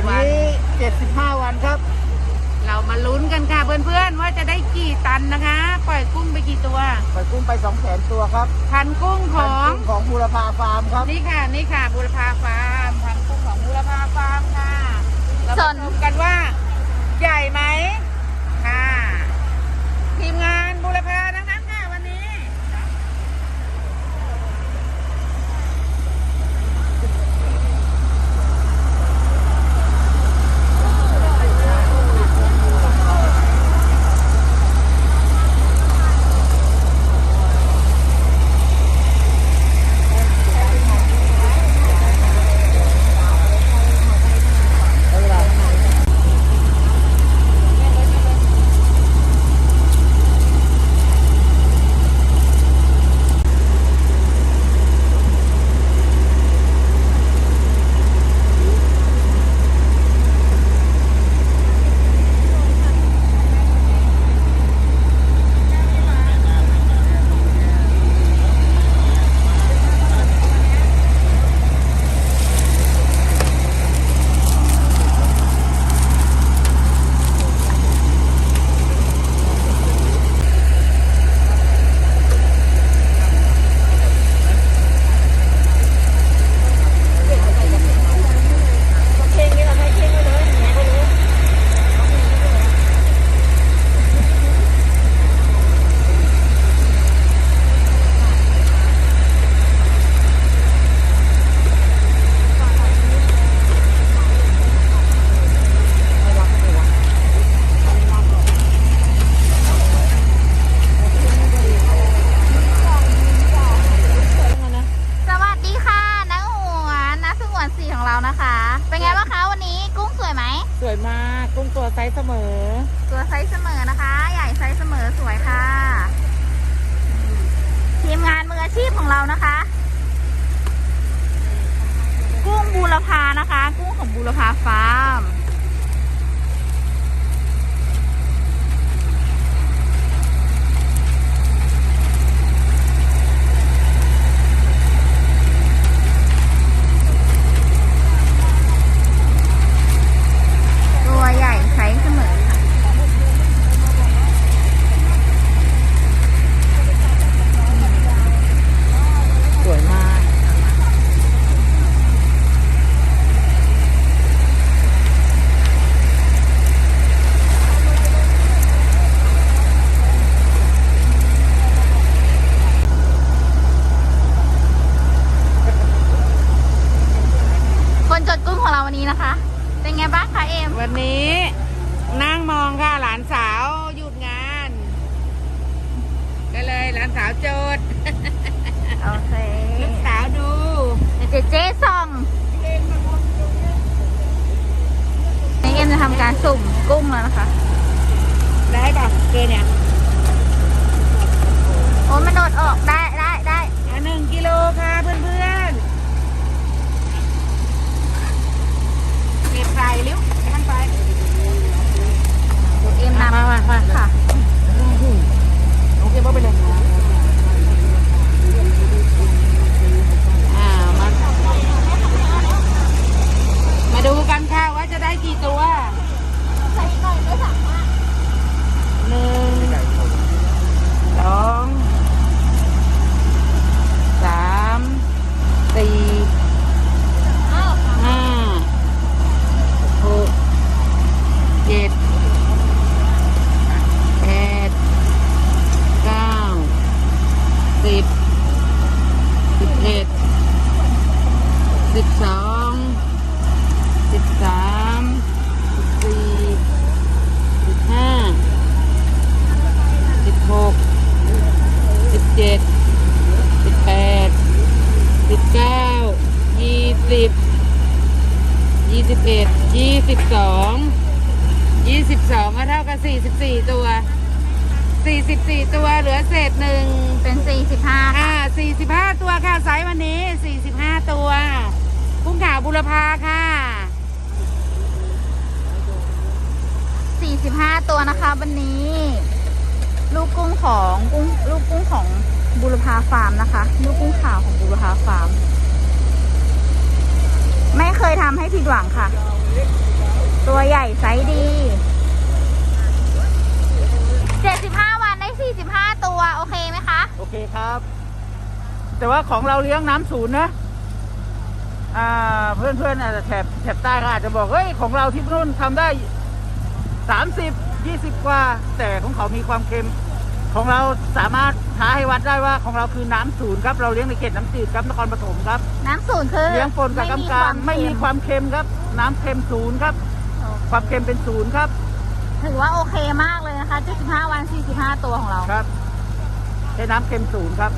อนนี้75 วันครับ เรามาลุ้นกันค่ะเพื่อนๆว่าจะได้กี่ตันนะคะ ปล่อยกุ้งไปกี่ตัว ปล่อยกุ้งไป200,000ตัวครับ พันกุ้งของพันกุ้ของบูรพาฟาร์มครับ นี่ค่ะนี่ค่ะบุรพาฟาร์ม ซส์เสมอ ตัวไซส์เสมอนะคะ ใหญ่ไซส์เสมอสวยค่ะ ทีมงานมืออาชีพของเรานะคะ กุ้งบูรพานะคะ กุ้งของบูรพาฟาร์ม ตัวใหญ่ไซส์เสมอค่ะ สวยมาก คนจดกุ้งของเราวันนี้นะคะ เป็นไงบ้างคะเอม วันนี้นั่งมองค่ะหลานสาวหยุดงานก็เลยหลาน สาวโจทย์โอเคลูกสาวดู เจเจส่องนี่เอ็มจะทำการสุ่มกุ้งแล้วนะคะ ได้ป่ะเกินเนี่ย โอ้มันโดดออกได้ได้ได้อะหนึ่งกิโลค่ะเพื่อนๆเก็บใส่ลิ้วให้มันไป เอ็มนำ มามามา ค่ะ โอเคบ่ไปเลยอ่ามามาดูกันค่ะว่าจะได้กี่ตัว ใส่หน่อยไม่สามารถ หนึ่งสองสามสี่ห้าหกเจ็ดแปดเก้าสิบสิบเอ็ด สองสิบสามสิบสี่สิบห้าสิบหกสิบเจ็ดสิบแปดสิบเก้ายี่สิบยี่สิบเอ็ดยี่สิบสองยี่สิบสองก็เท่ากับสี่สิบสี่ตัวสี่สิบสี่ตัวเหลือเศษหนึ่งเป็นสี่สิบห้าอ่าสี่สิบห้าตัวค่ะไซส์วันนี้สี่สิบห้าตัว กุ้งขาวบุรพาค่ะสี่สิบห้าตัวนะคะวันนี้ ลูกกุ้งของกุ้งลูกกุ้งของบุรพาฟาร์มนะคะ ลูกกุ้งขาวของบุรพาฟาร์ม ไม่เคยทำให้ผิดหวังค่ะ ตัวใหญ่ไซส์ดี 75 วันได้ 45 ตัว โอเคไหมคะ โอเคครับ แต่ว่าของเราเลี้ยงน้ำศูนย์นะ อ่าเพื่อนๆอาจจะแถบแถบใต้ก็อาจจะบอกเฮ้ยของเราที่นู่นทำได้สามสิบยี่สิบกว่า แต่ของเขามีความเค็ม ของเราสามารถท้าให้วัดได้ว่าของเราคือน้ำศูนย์ครับ เราเลี้ยงในเขตน้ำจืดครับนครปฐมครับ น้ำศูนย์คือเลี้ยงปนกับกำกลางไม่มีความเค็มครับ น้ำเค็มศูนย์ครับ ความเค็มเป็นศูนย์ครับ ถือว่าโอเคมากเลยนะคะ75วัน45ตัวของเราครับใช้น้ำเค็มศูนย์ครับ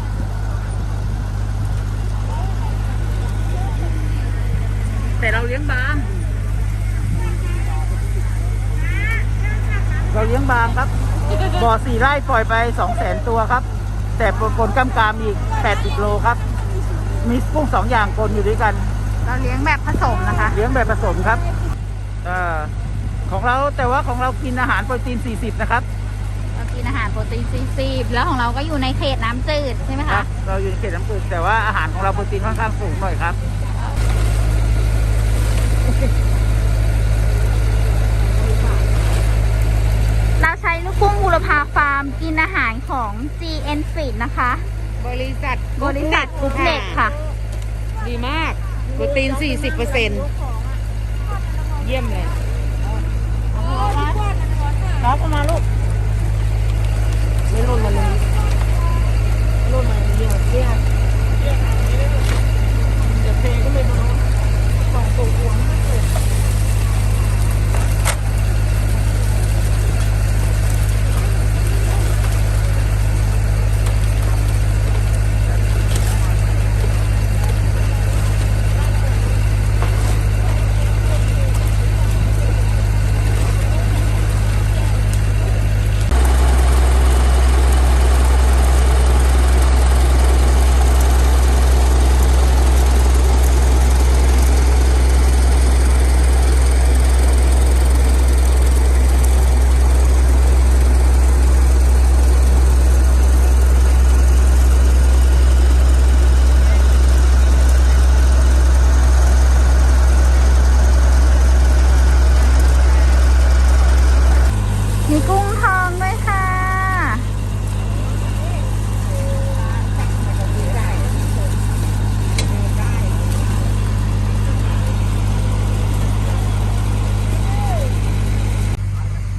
แต่เราเลี้ยงบาง เราเลี้ยงบางครับ บ่อสี่ไร่ปล่อยไปสองแสนตัวครับ แต่ผลกำกามอีกแปดสิบโลครับ มีกุ้งสองอย่างปนอยู่ด้วยกัน เราเลี้ยงแบบผสมนะคะ เลี้ยงแบบผสมครับอาของเราแต่ว่าของเรากินอาหารโปรตีน 40 นะครับเรากินอาหารโปรตีน 40 แล้วของเราก็อยู่ในเขตน้ำจืดใช่ไหมครัคะบเราอยู่ในเขตน้ำจืดแต่ว่าอาหารของเราโปรตีนค่อนข้างสูงหน่อยครับ เราใช้ ลูกกุ้งบุรพาฟาร์มกินอาหารของ GN Feed นะคะ บริษัทบริษัทกรุ๊ปเล็กค่ะ ดีมากโปรตีน 40เปอร์เซ็นเยี่ยมเลยครับเอามาลูกไม่ล่นมาเลยล่นมาเยอะเยี่ยมจะเทก็เลยมาสองตัวหัว มีกุ้งทองด้วยค่ะ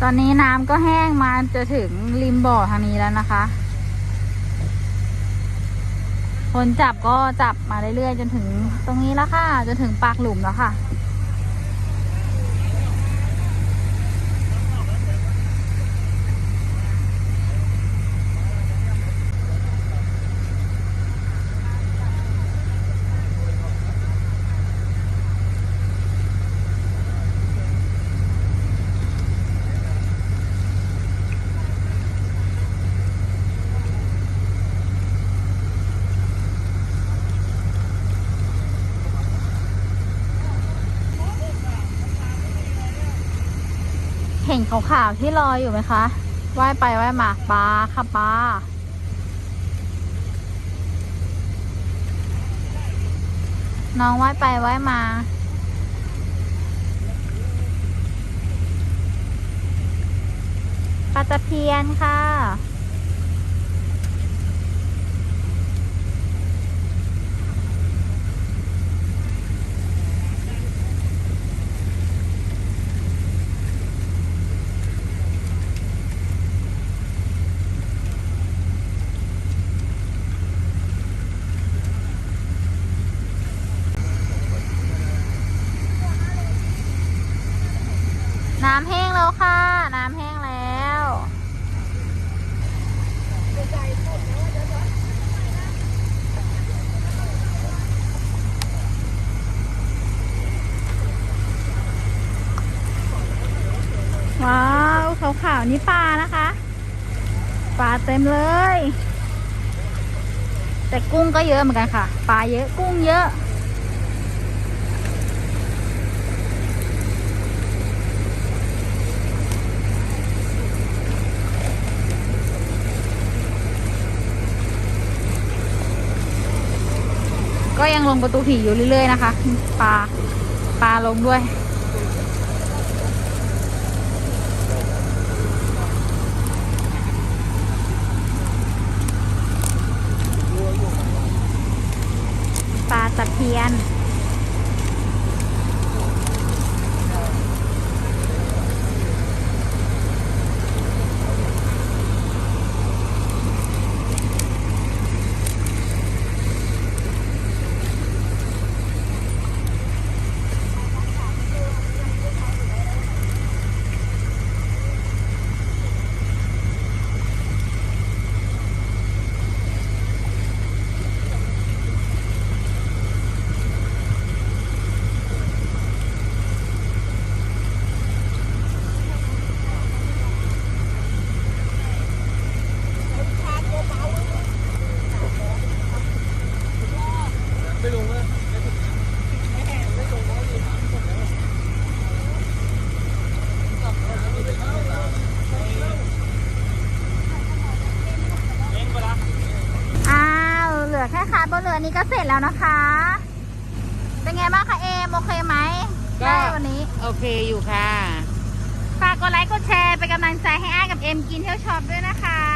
ตอ น้ำก็แห้งมาจะถึงริมบ่อทางนี้แล้วนะคะ คนจับก็จับมาเรื่อยๆจนถึงตรงนี้แล้วค่ะ จนถึงปากหลุมแล้วค่ะ ขาวๆที่ลอยอยู่ไหมคะว่ายไปว่ายมาปลาค่ะปลาน้องว่ายไปว่ายมาปลาตะเพียนค่ะ น้ำแห้งแล้วค่ะ น้ำแห้งแล้วว้าวขาวๆนี่ปลานะคะ ปลาเต็มเลย แต่กุ้งก็เยอะเหมือนกันค่ะ ปลาเยอะกุ้งเยอะ ก็ยังลงประตูผีอยู่เรื่อย ๆ นะคะ ปลาปลาลงด้วย ปลาตะเพียนะคะบนเรือนี้ก็เสร็จแล้วนะคะ เป็นไงบ้างคะเอมโอเคไหมก็ ได้วันนี้ โอเคอยู่ค่ะ ฝากกดไลค์กดแชร์เป็นกำลังใจให้อ้ายกับเอ็มกินเที่ยวช็อปด้วยนะคะสวัสดีค่ะ